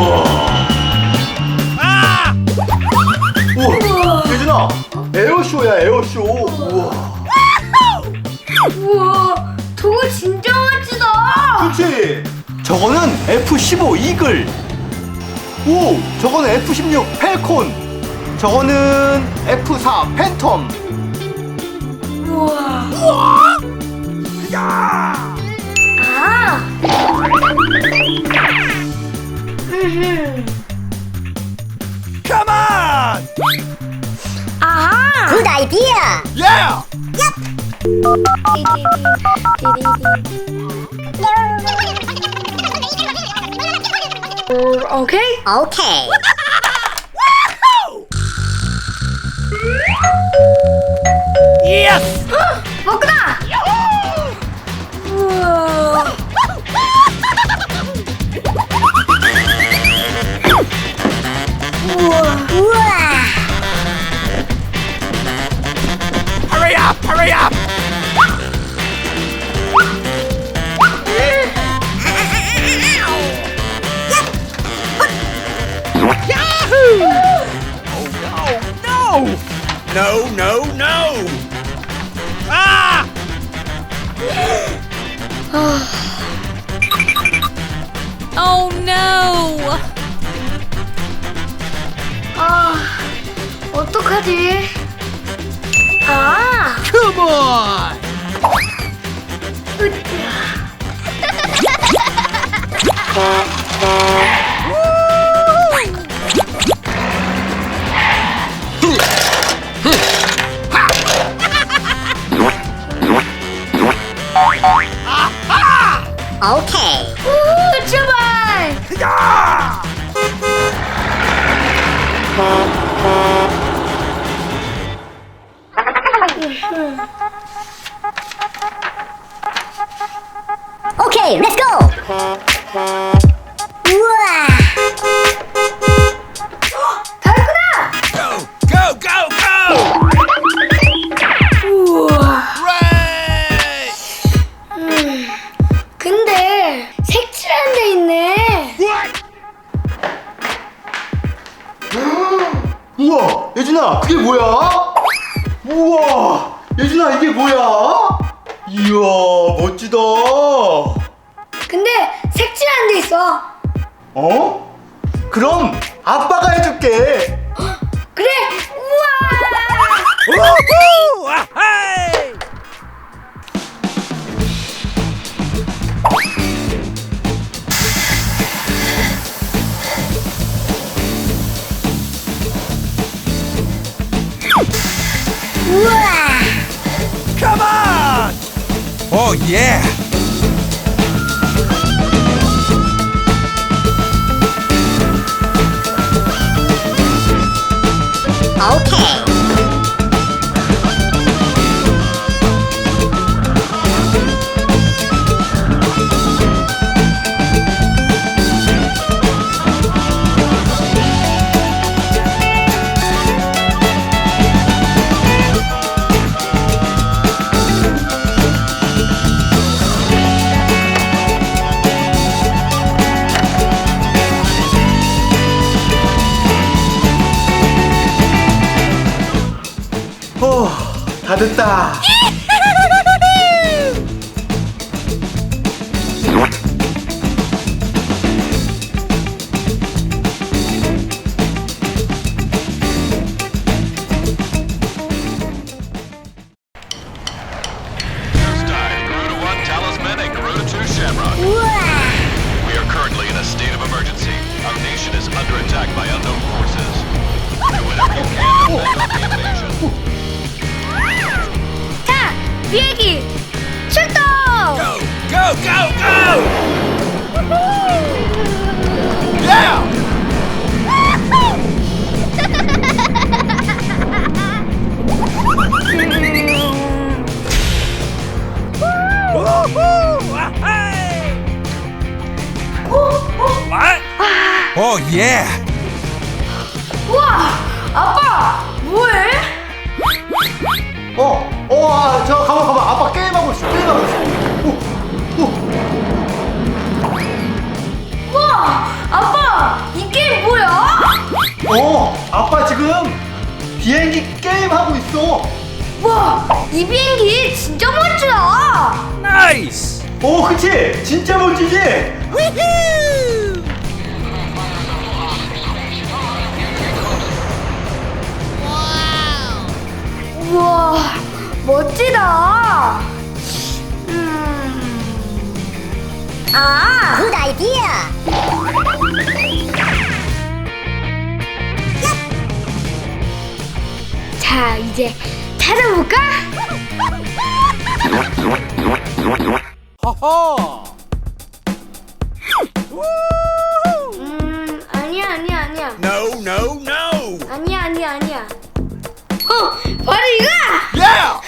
우와 아! 우와 예준아 에어쇼야 에어쇼 우와 우와. 저거 진짜 멋지다. 그치 저거는 F-15 이글 오 저거는 F-16 펠콘 저거는 F-4 팬텀 우와. 야! 아. 음흠. Come on! 아하. Good idea. Yeah! 오케이. Okay. Yes! Hurry up! Hurry up! Yahoo! Oh no! No! No! No! No! Ah! 어떡하지? 아. Okay. 우, 우와. Go! Go! Go! 우와. Hooray! 근데 색칠한 데 있네. What? 우와 예준아 그게 뭐야? 우와 예준아 이게 뭐야? 이야 멋지다 근데 색칠한 데 있어. 어? 그럼 아빠가 해줄게 그래. 우와. Hey! 우와. Come on! Oh yeah! Okay. Oh yeah! 우와. 아빠, 뭐해? 어, 어, 아, 저 가만 가만 아빠 게임하고 있어 게임하고 있어 어, 아빠 지금 비행기 게임 하고 있어. 와, 이 비행기 진짜 멋지다. Nice! 오, 그치? 진짜 멋지지? 우와, 멋지다. 음. 아, Good idea. 자, 이제 찾아볼까? Haha! 음, 아니야, 아니야, 아니야. No, no, no! 아니야, 아니야, 아니야. 어, 바로 이거야! Yeah!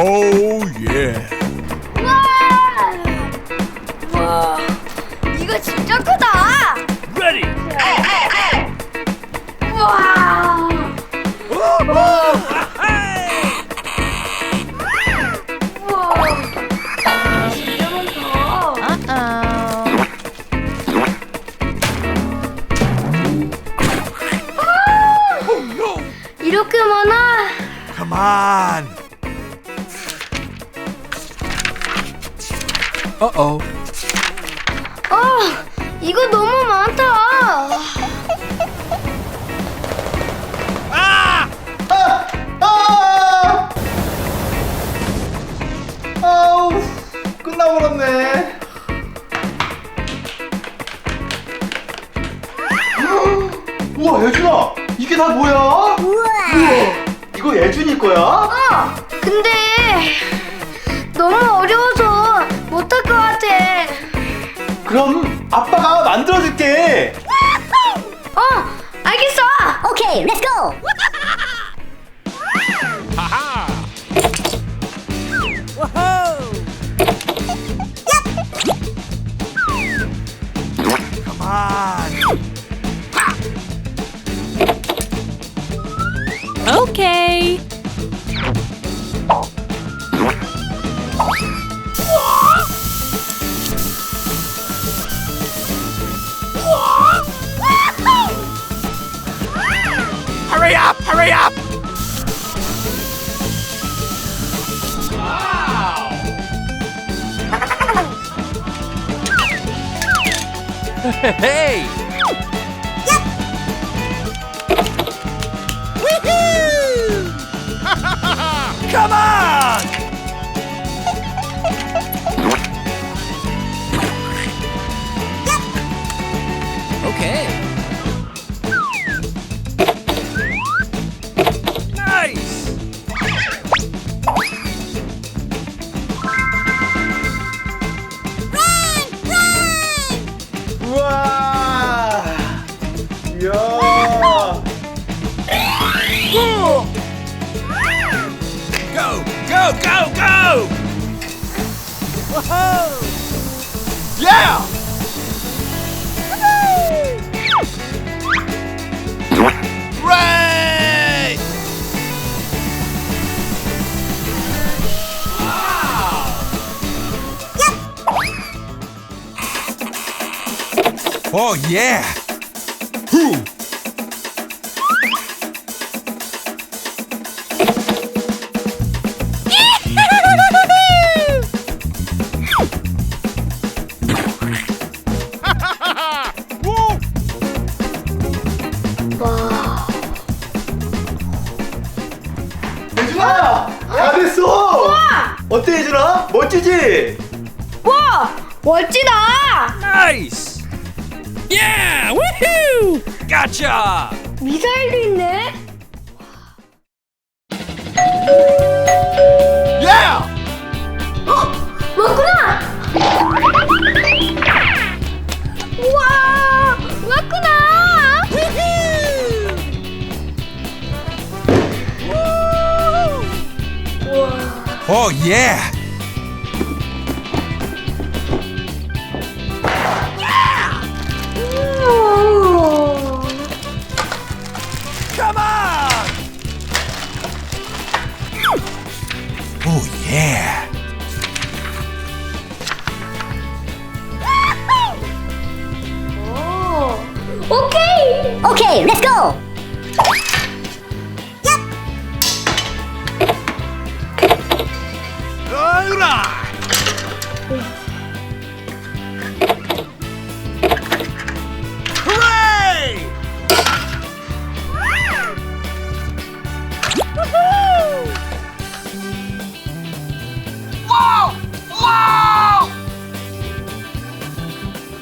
Oh, yeah. 우와! 와, 이거 진짜 크다! Ready! 우와! 우와, 예준아, 이게 다 뭐야? 우와. 이거 예준이 거야? 어, 근데 너무 어려워서 못할 것 같아. 그럼 아빠가 만들어줄게. 어, 알겠어. Okay, let's go. Haha! Whoa! Come on! Hey! Yep! Woohoo! Come on! Oh yeah! Whew. Oh yeah!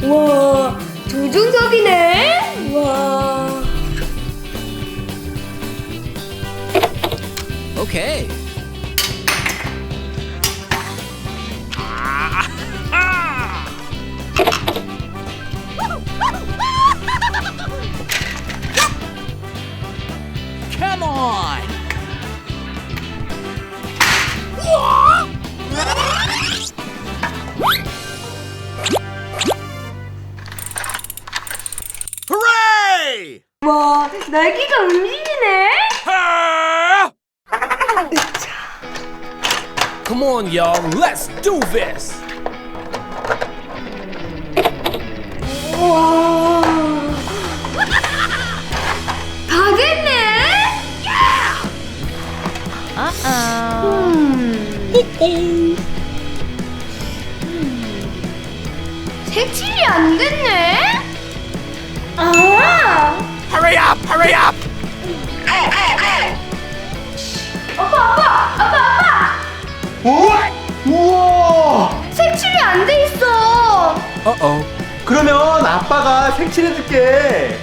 와, 조종석이네. 와. Come 와, 날개가 움직이네. Ah! Come on, y'all, let's do this! 와. 다 됐네. Uh-oh. 음. 색칠이 안 됐네. 아. Hurry up, hurry up! 아빠, 아빠, 아빠, 아빠. 어? 우와! 색칠이 안 돼 있어. Uh-oh. 그러면 아빠가 색칠해줄게.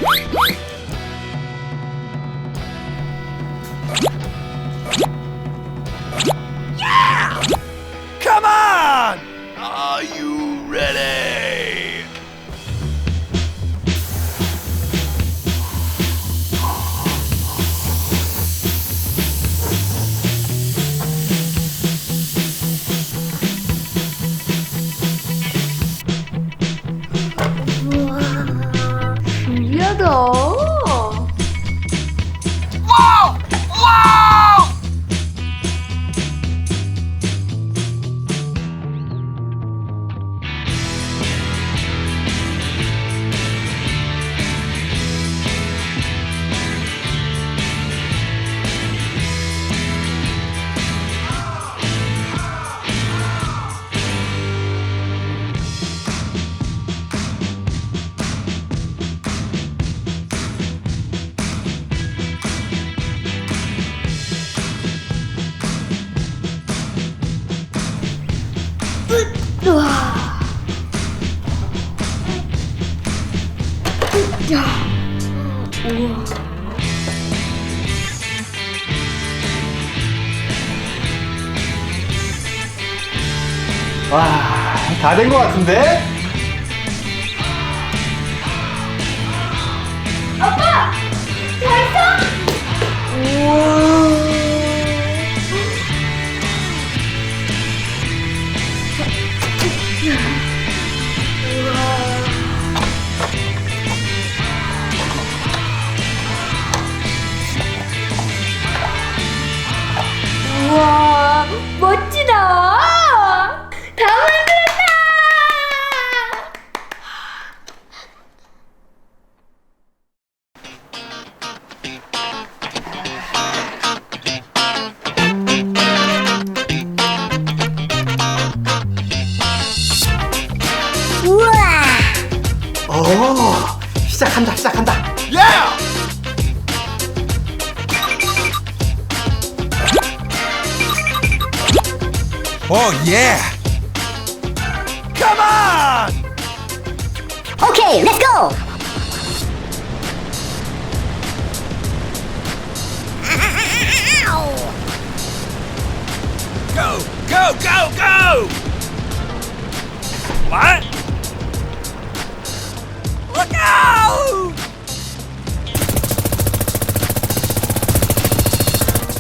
Oh, yeah! Come on! Okay, let's go! go, go, go, go! What? Look out!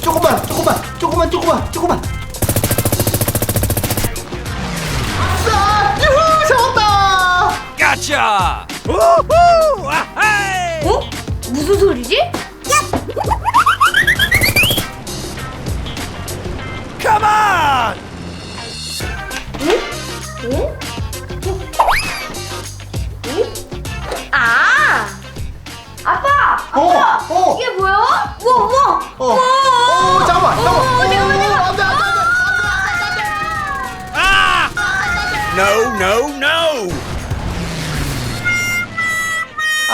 Cukup, cukup, cukup, cukup, cukup. Gotcha! Woohoo! Ahai! 어? 무슨 소리지? Come on! 어? 아! 아빠! 아빠! 어, 어. 이게 뭐야? 우와, 우와! 어, 우와! 어, 잠깐만, 잠깐만. 어, 잠깐만, 잠깐만. 안 돼, 안 돼, 안 돼, 안 돼, 안 돼, 안 돼. Ah! No, No, no, no!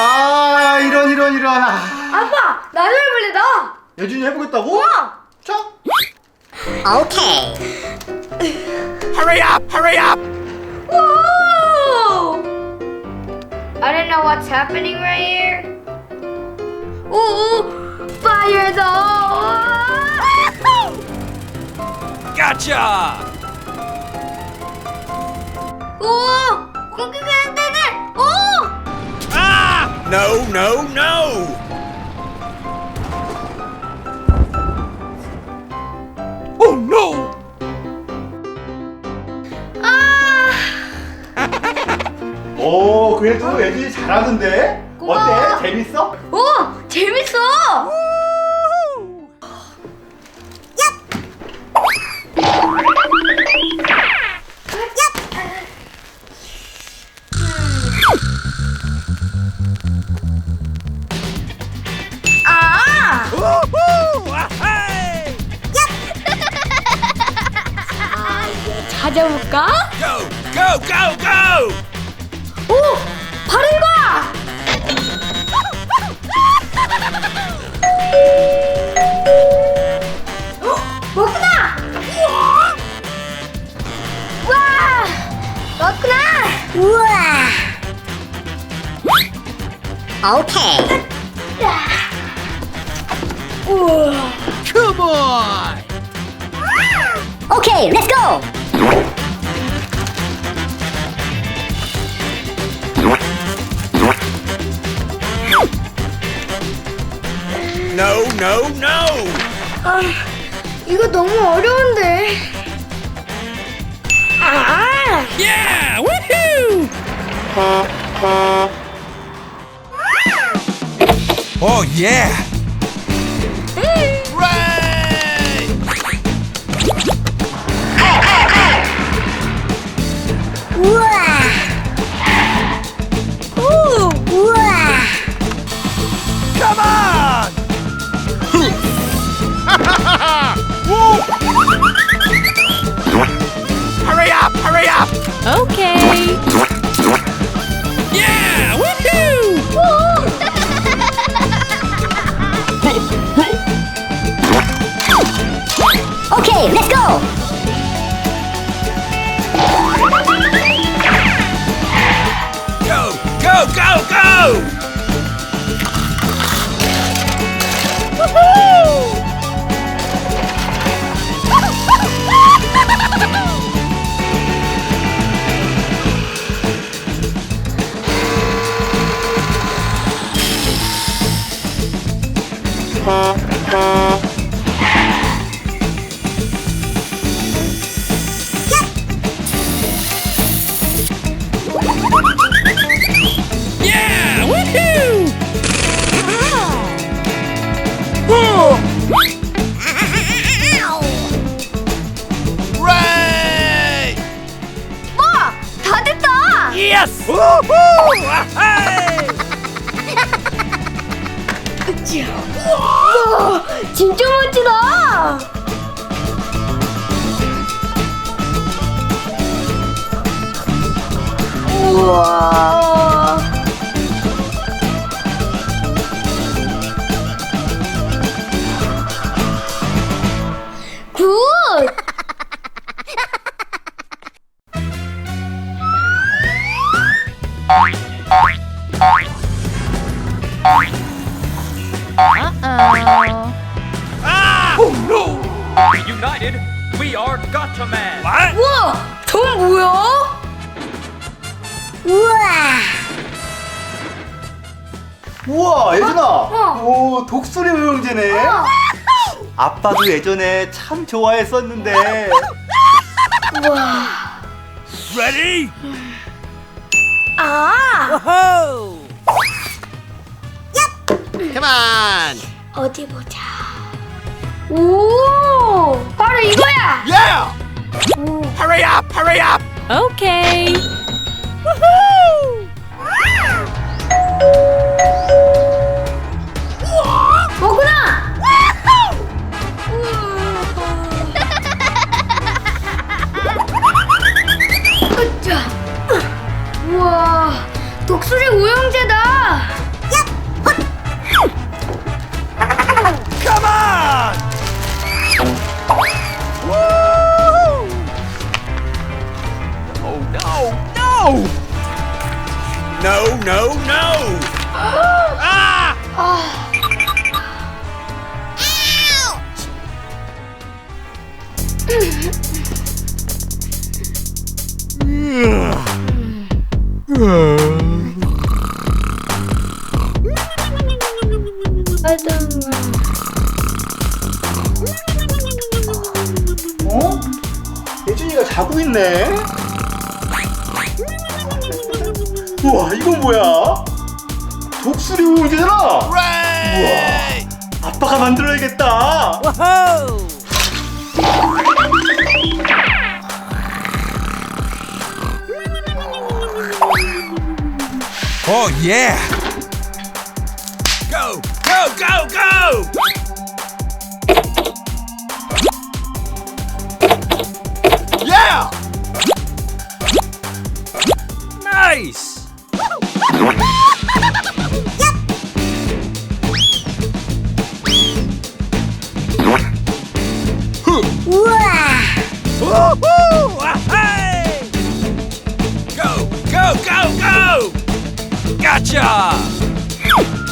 아 이런 이런 이런 아, 아빠 나도 해볼래 나. 예준이 해보겠다고? 어. 자 Okay. Hurry up, hurry up! Whoa! I don't know what's happening right here. Ooh, fire though! Gotcha! 오, 공격이 안 되네. 오, Ah! No, no, no! Oh no! 아, 오 그래도 예준이 잘하는데 고마워. 어때? 재밌어? 오, 재밌어. 찾아볼까? Go, go, go, go! 오. 어, 먹구나. 와, 먹구나. 우와. Okay. 우와. Come on! Okay, let's go. No, no, no! 아, 이거 너무 어려운데. 아, Yeah! Woohoo! Oh yeah! Hooray! Go! 우와, 진짜 멋지다. 우와. 아빠도 예전에 참 좋아했었는데 우와. Ready? 아, Ho! Come on! 어디 보자. 오, 바로 이거야. Yeah! Hurry up! Hurry up! Okay. 먹 on! Woo! Oh no, no! No, no, no!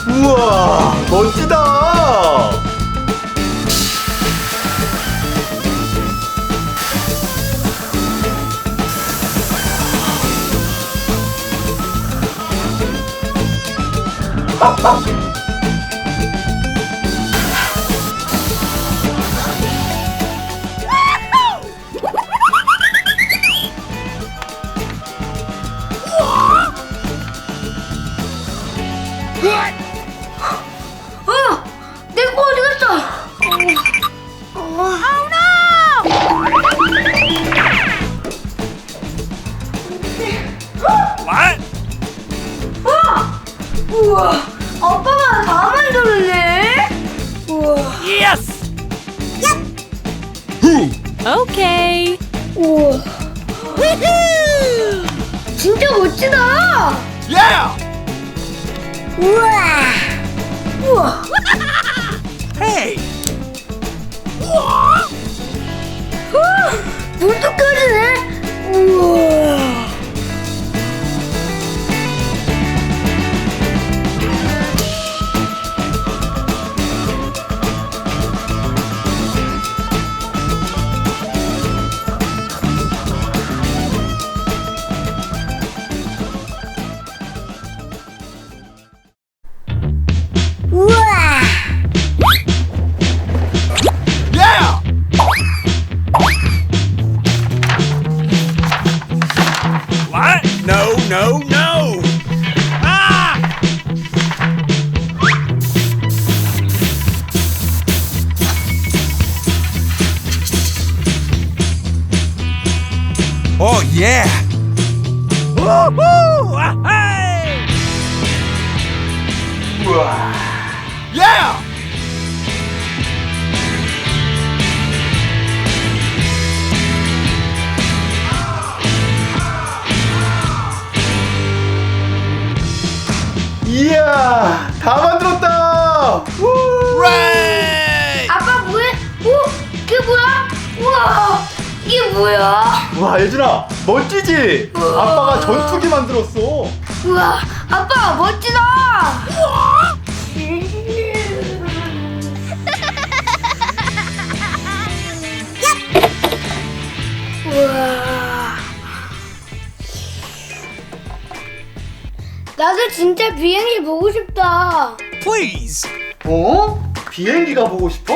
우와, 멋지다. Ha, ha, ha. 우와, 아빠가 다 만들었네. 우와, Yes! Okay. 우와. 진짜 멋지다. Yeah! 우와. 우와, Hey! 우와, 물도 끓이네. 진짜 비행기 보고 싶다. Please! 어? 비행기가 보고 싶어?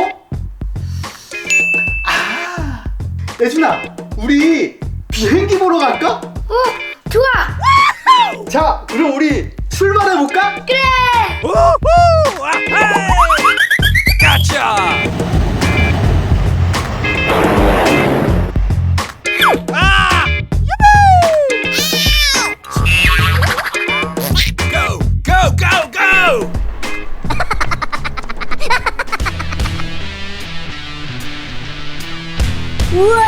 아, 예준아, 우리 비행기 보러 갈까? 어, 좋아. 자, 그럼 우리 출발해 볼까? 그래. Woohoo! Ah, Hey! Gotcha! 우와.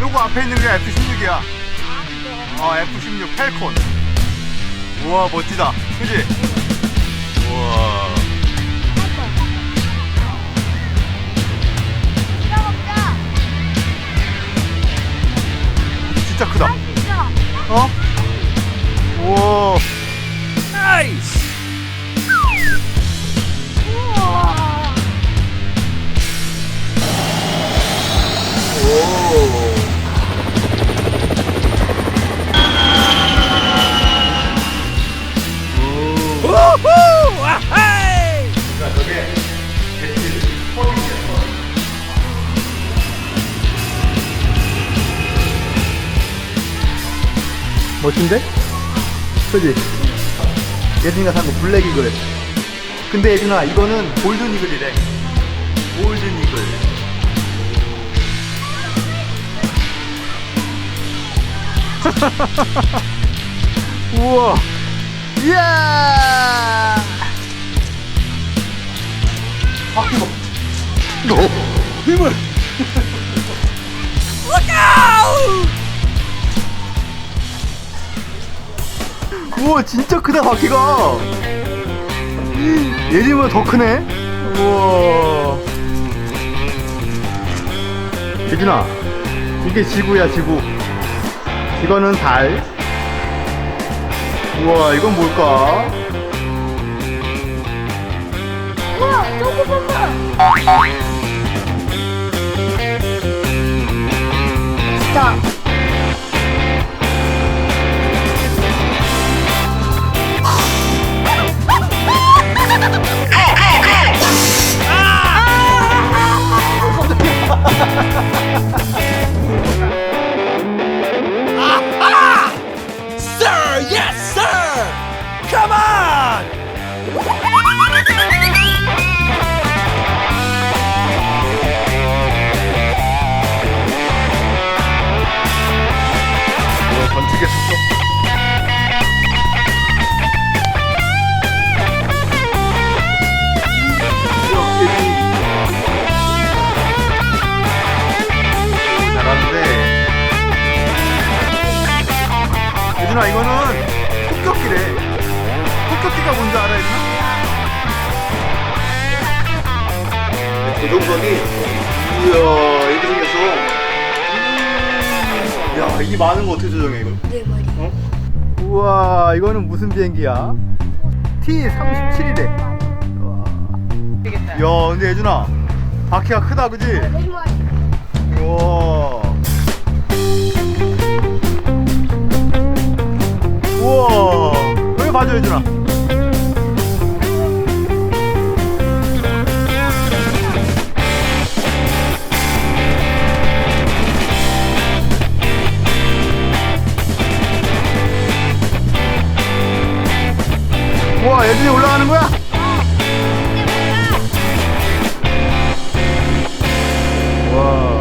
요거 앞에 있는 게 F-16이야. 어, F-16 펠콘. 우와 멋지다 그지? 우와 진짜 크다 어? 우와 Nice! Woohoo! Ahey! 멋진데? 그지? 예준이가 산 거 블랙 이글 근데 예준아 이거는 골든 이글이래 골든 이글 우와. 이야 바퀴 봐 너, 힘을! 우와 진짜 크다 바퀴가. 예림보다 더 크네? 우와. 예준아 이게 지구야 지구 이거는 달. 우와 이건 뭘까? 우와 봐봐. 스톱 야, 이 많은 거 어떻게 조정해 이걸? 내 머리 어? 우와, 이거는 무슨 비행기야? T37이래. 야, 근데 예준아, 바퀴가 크다, 그지? 내 머리 우와. 우와, 여기 봐줘, 예준아. 우와 애들이 올라가는 거야? 네. 와.